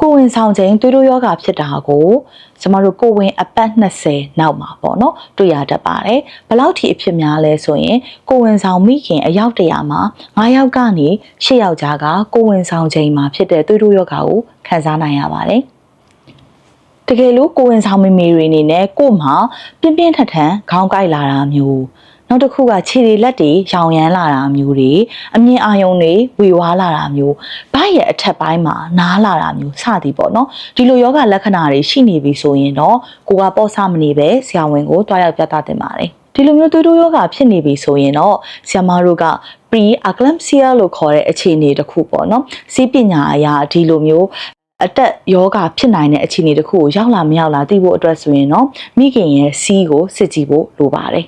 ကိုဝင်ဆောင်ခြင်းသွေးတိုးယောဂဖြစ်တာကိုကျမတို့ကိုဝင်အပတ်20နောက်မှာပေါ့နော်တွေ့ရတတ်ပါတယ်ဘယ်လောက်ထိအဖြစ်များလဲဆိုရင်ကိုဝင်ဆောင်မိခင်အယောက်တရာမှာ9ယောက်ကနေ10ယောက်ကြားကကိုဝင်ဆောင်ခြင်းမှာဖြစ်တဲ့သွေးတိုးယောဂကိုခံစားနိုင်ရပါတယ်တကယ်လို့ကိုဝင်ဆောင်မိမိတွေအနေနဲ့ကို့မှာပြင်းပြင်းထန်ထန်ခေါင်းကိုက်လာတာမျိုး နောက်တစ်ခုကခြေတွေလက်တွေရောင်ရမ်းလာတာမျိုးတွေအမြင်အာရုံတွေဝေဝါးလာတာမျိုးဘိုက်ရဲ့အထက်ပိုင်းမှာနားလာတာမျိုးစသည်ပေါ့နော်ဒီလိုယောဂလက္ခဏာတွေရှိနေပြီဆိုရင်တော့ကိုကပေါ့ဆမနေပဲဆရာဝန်ကိုတွားရောက်ပြသတင်ပါတယ်ဒီလိုမျိုးသွေးတိုးယောဂဖြစ်နေပြီဆိုရင်တော့ဆရာမတို့က pre eclampsia လို့ခေါ်တဲ့အခြေအနေတစ်ခုပေါ့နော်စီးပညာအရာဒီလိုမျိုးအတက်ယောဂဖြစ်နိုင်တဲ့အခြေအနေတစ်ခုကိုရောက်လာမရောက်လာသိဖို့အတွက်ဆိုရင်တော့မိခင်ရဲ့စီးကိုစစ်ကြည့်ဖို့လိုပါတယ်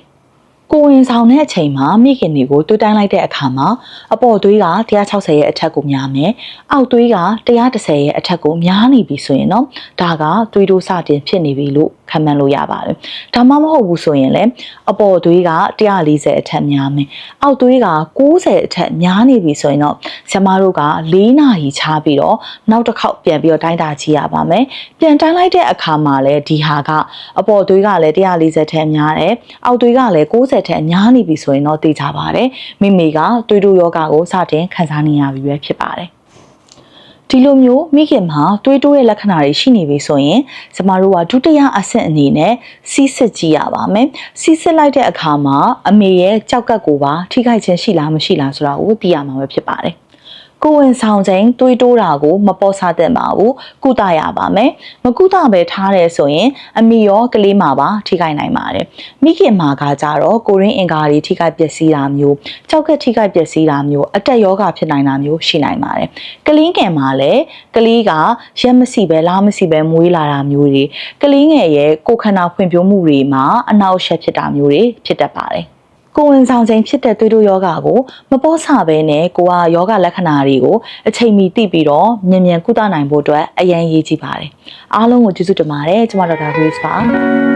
ကိုဝင်ဆောင်တဲ့အချိန်မှာမိခင်တွေကိုတူးတိုင်းလိုက်တဲ့အခါမှာအပေါ်သွေးက160ရဲ့အထက်ကိုများမယ်။အောက်သွေးက130ရဲ့အထက်ကိုများနေပြီဆိုရင်တော့ဒါကသွေးတိုးစတင်ဖြစ်နေပြီလို့ ခံမှန်းလို့ရပါတယ်။ဒါမှမဟုတ်ဘူးဆိုရင်လည်းအပေါ်သွေးက140အထက်များမယ်။အောက်သွေးက90အထက်များနေပြီဆိုရင်တော့ဆရာမတို့က4နာရီချပြီးတော့နောက်တစ်ခေါက်ပြန်ပြီးတော့တိုင်းတာကြည့်ရပါမယ်။ပြန်တိုင်းလိုက်တဲ့အခါမှာလည်းဒီဟာကအပေါ်သွေးကလည်း140ထက်များတယ်။အောက်သွေးကလည်း90ထက်များနေပြီဆိုရင်တော့သိကြပါတယ်။မိမိကသွေးတိုးယောဂကိုစတင်ခံစားနေရပြီပဲဖြစ်ပါတယ်။ ဒီလိုမျိုးမိခင်မှာသွေးတိုးရဲ့လက္ခဏာတွေရှိနေပြီဆိုရင်ကျမတို့ကဒုတိယအဆင့်အနေနဲ့စီးစစ်ကြည့်ရပါမယ်။စီးစစ်လိုက်တဲ့အခါမှာအမေရဲ့ကြောက်ကပ်ကိုပါထိခိုက်ခြင်းရှိလားမရှိလားဆိုတာကိုသိရမှာပဲဖြစ်ပါတယ်။ ကိုယ်ဝင်ဆောင်ခြင်းတွေးတိုးတာကိုမပေါ်ဆသင့်ပါဘူးကုသရပါမယ်မကုသပဲထားတယ်ဆိုရင်အမိရောကလေးမှာပါထိခိုက်နိုင်ပါတယ်မိခင်မှာကကြတော့ကိုရင်းအင်္ကာတွေထိခိုက်ပျက်စီးတာမျိုးကြောက်ကက်ထိခိုက်ပျက်စီးတာမျိုးအတက်ယောဂဖြစ်နိုင်တာမျိုးရှိနိုင်ပါတယ်ကလေးငယ်မှာလည်းကလေးကရက်မစီပဲလားမစီပဲမွေးလာတာမျိုးတွေကလေးငယ်ရဲ့ကိုယ်ခန္ဓာဖွံ့ဖြိုးမှုတွေမှာအနောက်အရှက်ဖြစ်တာမျိုးတွေဖြစ်တတ်ပါတယ် ကိုယ်ဝင်ဆောင်ခြင်းဖြစ်တဲ့သွေးတိုးယောဂကိုမပေါ့ဆပဲနဲ့ကိုကယောဂလက္ခဏာတွေကိုအချိန်မီသိပြီးတော့မြန်မြန်ကုသနိုင်ဖို့အတွက်အရန်ရည်ကြီးပါတယ်အားလုံးကိုကျေးဇူးတင်ပါတယ်ကျမတို့က Grace ပါ